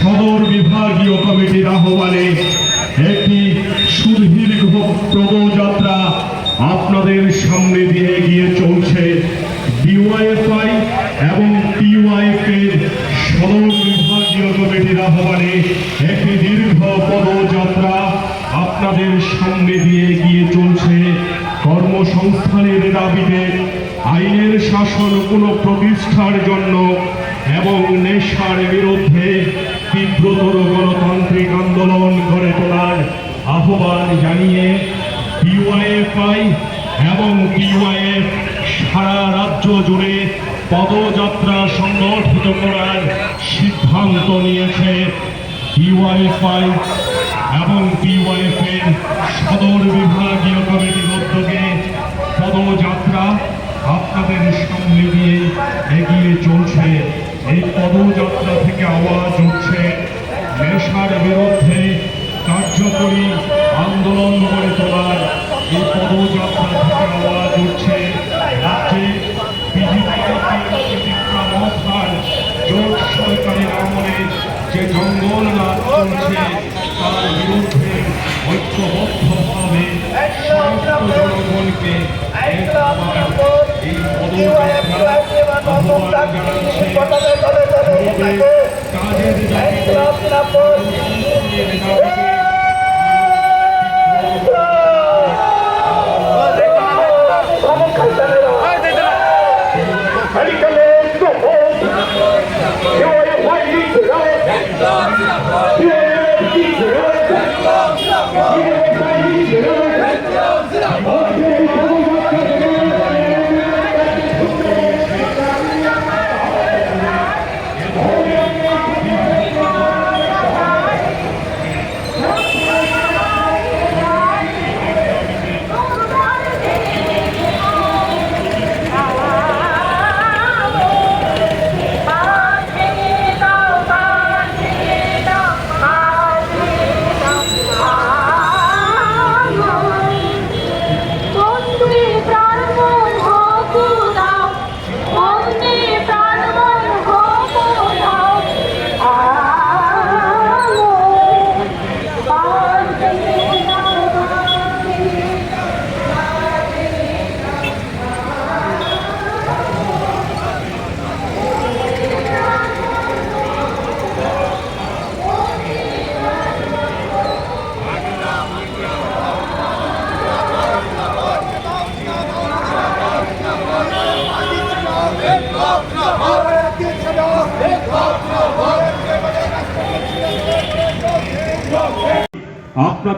সদর বিভাগীয় কমিটির আহ্বানে একটি সুদীর্ঘ পদযাত্রা আপনাদের সামনে দিয়ে গিয়ে চলছে ডিওয়াইএফআই এবং টিওয়াইএফ এর সদর বিভাগীয় কমিটির আহ্বানে একটি দীর্ঘ পদযাত্রা আপনাদের সামনে দিয়ে গিয়ে চলছে। কর্মসংস্থানের দাবিতে আইনের শাসন কোনো প্রতিষ্ঠার জন্য এবং নেশার বিরুদ্ধে তীব্রতর গণতান্ত্রিক আন্দোলন গড়ে তোলার আহ্বান জানিয়ে ডিওয়াইএফআই এবং ডিওয়াইএফ সারা রাজ্য জুড়ে পদযাত্রা সংগঠিত করার সিদ্ধান্ত নিয়েছে ডিওয়াইএফআই এবং ডিওয়াইএফ এর সদর বিভাগীয় কমিটির উদ্যোগে পদযাত্রা আপনাদের সামনে দিয়ে এগিয়ে চলছে। এই পদযাত্রা থেকে আওয়াজ নেশার বিরুদ্ধে কার্যকরী আন্দোলন গড়ে তোলার এই পদযাত্রা থেকে আওয়াজ উঠছে। রাজ্যে জোট সরকারের আমলে যে জঙ্গল রাজ চলছে, তার বিরুদ্ধে ঐক্যবদ্ধভাবে জনগণকে এই পদযাত্রা আহ্বান জানাচ্ছে। কাজের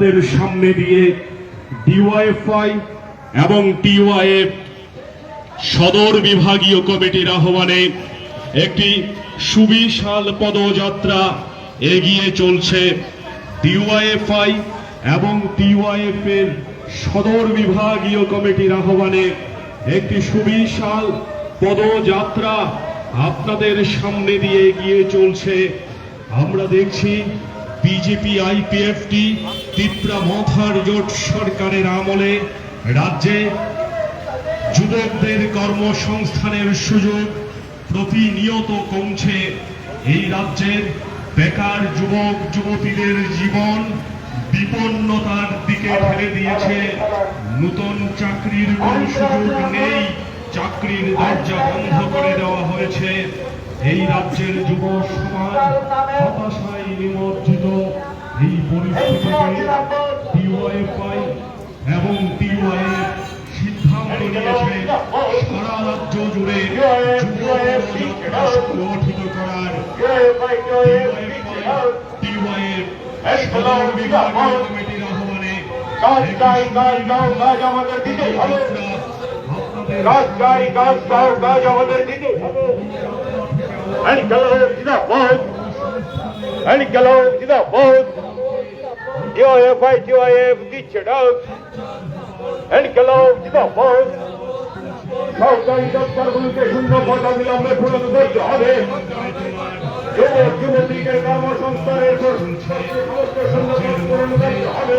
আপনাদের সামনে দিয়ে ডিওয়াইএফআই এবং টিওয়াইএফ সদর বিভাগীয় কমিটির আহ্বানে একটি সুবিশাল পদযাত্রা এগিয়ে চলছে। ডিওয়াইএফআই এবং টিওয়াইএফ এর সদর বিভাগীয় কমিটির আহ্বানে একটি সুবিশাল পদযাত্রা আপনাদের সামনে দিয়ে এগিয়ে চলছে। আমরা দেখছি বিজেপি, আইপিএফটি তিপ্রা মথার জোট সরকারের আমলে রাজ্যে যুবকদের কর্মসংস্থানের সুযোগ প্রতিনিয়ত কমছে। এই রাজ্যের বেকার যুবক, যুবতীদের জীবন বিপন্নতার দিকে ঠেলে দিয়েছে। নতুন চাকরির কোনো সুযোগ নেই। চাকরির দরজা বন্ধ করে দেওয়া হয়েছে। এই রাজ্যের যুব সমাজ হতাশায় নিমজ্জিত। এই পরিস্থিতিতে ডিওয়াইফআই এবং টিওয়াইএফ সিদ্ধান্ত নিয়েছে সারা রাজ্য জুড়ে সংগঠিত করার টিওয়াইএফ সদর বিভাগীয় কমিটির গাছ গাছ আমাদের DIFI DIF দিচ্ছে ডাক Engelhof জিন্দাবাদ সরকারি দপ্তরগুলোকে শূন্য পদ বিলম্বে পূরণ করতে হবে যুবক যুবতীদের কর্মসংস্থানের সমস্ত শূন্য পূরণ করতে হবে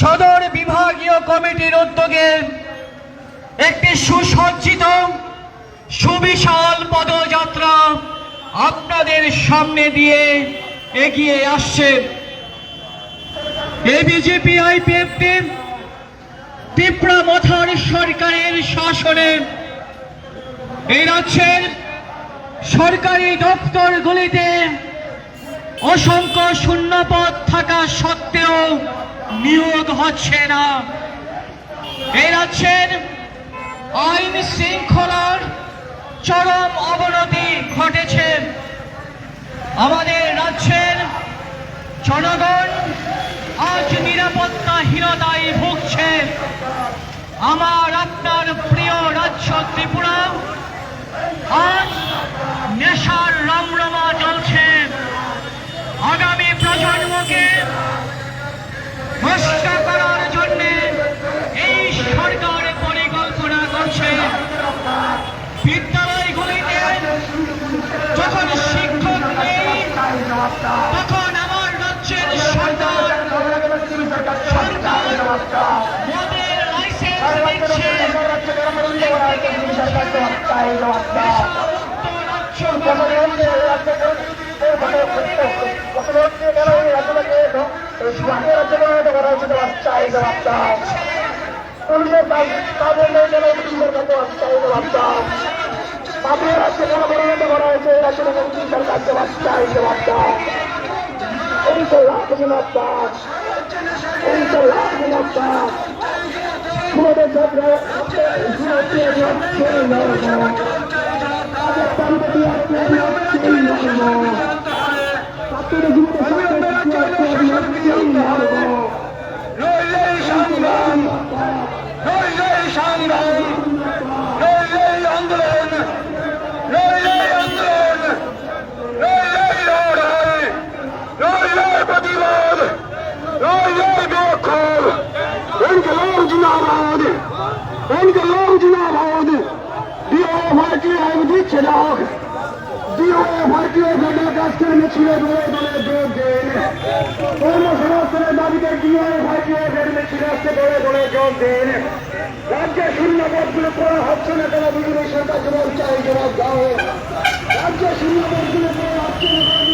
সদর বিভাগীয় কমিটির উদ্যোগে একটি সুসজ্জিত, সুবিশাল পদযাত্রা আপনাদের সামনে দিয়ে এগিয়ে আসছে। এই বিজেপি আইপিএফ তীব্র মথার সরকারের শাসনে এই রাজ্যের সরকারি দপ্তরগুলিতে অসংখ্য শূন্যপদ থাকা সত্ত্বেও নিয়োগ হচ্ছে না। এই রাজ্যের আইন শৃঙ্খলার চরম অবনতি ঘটেছে। আমাদের রাজ্যের জনগণ আজ নিরাপত্তাহীনতায় ভুগছে। আমার, আপনার প্রিয় রাজ্য ত্রিপুরা, আজ নেশার আগামী প্রজন্মকে নষ্ট করার জন্য এই সরকার পরিকল্পনা করছে বিদ্যালয়গুলিতে যখন শিক্ষক নেই তখন আমার রাজ্যের সরকার সরকার মদের লাইসেন্স দিচ্ছে তাদের রাজ্যে কোনো পরিণত করা হয়েছে রাজ্যের মন্ত্রী সরকার জবাব চাই জবাব দাও এই তো লাখ জবাব দাও এই তো লাখ জবাব দাও তোমাদের যাত্রা সেই নর্ম তাদের সম্পত্তি আছে সেই ইনকলাব জিন্দাবাদ দিও ভারতীয় আইন দিচ্ছে ডাক দিও ভারতীয় জনতা কাছে মিছিল দলে দলে যোগ দেন কর্মসংস্থানের দাবিতে দিয়ে ভারতীয় মিছিল আসতে দলে দলে যোগ দেন রাজ্যে শূন্য পদগুলো করা হচ্ছে না কেন বিজেপি সরকার জবাব চাই জবাব দাও রাজ্যে শূন্য পদগুলো করা হচ্ছে না কেন